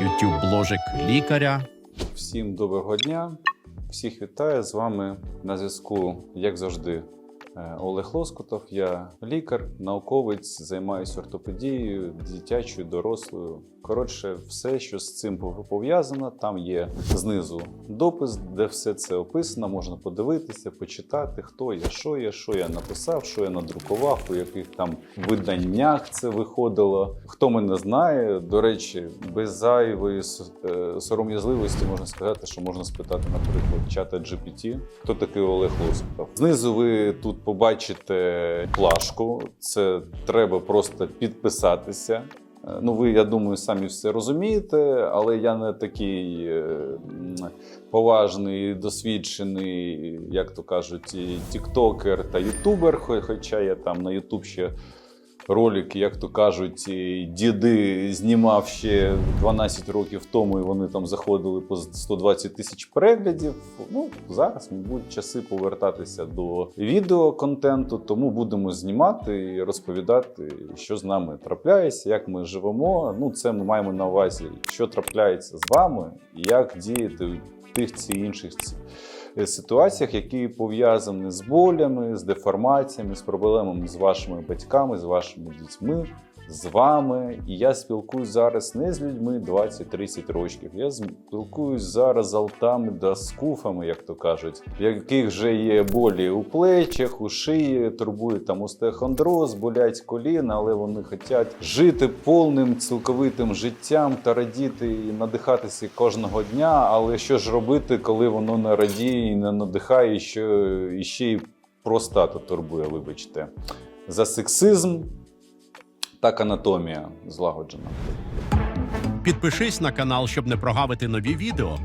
youtube бложик лікаря. Всім доброго дня. Всіх вітаю з вами на зв'язку, як завжди, Олег Лоскутов. Я лікар, науковець, займаюся ортопедією, дитячою, дорослою. Коротше, все, що з цим пов'язано, там є знизу допис, де все це описано. Можна подивитися, почитати, хто я, що я, що я написав, що я надрукував, у яких там виданнях це виходило. Хто мене знає, до речі, без зайвої е, сором'язливості можна сказати, що можна спитати, наприклад, чата GPT, хто такий Олег Лоскутов. Знизу ви тут побачите плашку. Це треба просто підписатися. Е, Ну, ви, я думаю, самі все розумієте, але я не такий е, поважний, досвідчений, як то кажуть, і тіктокер та ютубер. Хоча я там на Ютуб ще ролики, як то кажуть, діди знімав ще 12 років тому, і вони там заходили по 120 тисяч переглядів. Ну, зараз, мабуть, часи повертатися до відеоконтенту, тому будемо знімати і розповідати, що з нами трапляється, як ми живемо. Ну, це ми маємо на увазі, що трапляється з вами, і як діяти в тих чи інших ці- е, ситуаціях, які пов'язані з болями, з деформаціями, з проблемами з вашими батьками, з вашими дітьми, з вами. І я спілкуюсь зараз не з людьми 20-30 років. Я спілкуюсь зараз з алтами та скуфами, як то кажуть, в яких вже є болі у плечах, у шиї, турбує там остеохондроз, болять коліна, але вони хочуть жити повним цілковитим життям та радіти і надихатися кожного дня. Але що ж робити, коли воно не радіє і не надихає, що і ще й простата турбує, вибачте. За сексизм так анатомія злагоджена. Підпишись на канал, щоб не прогавити нові відео.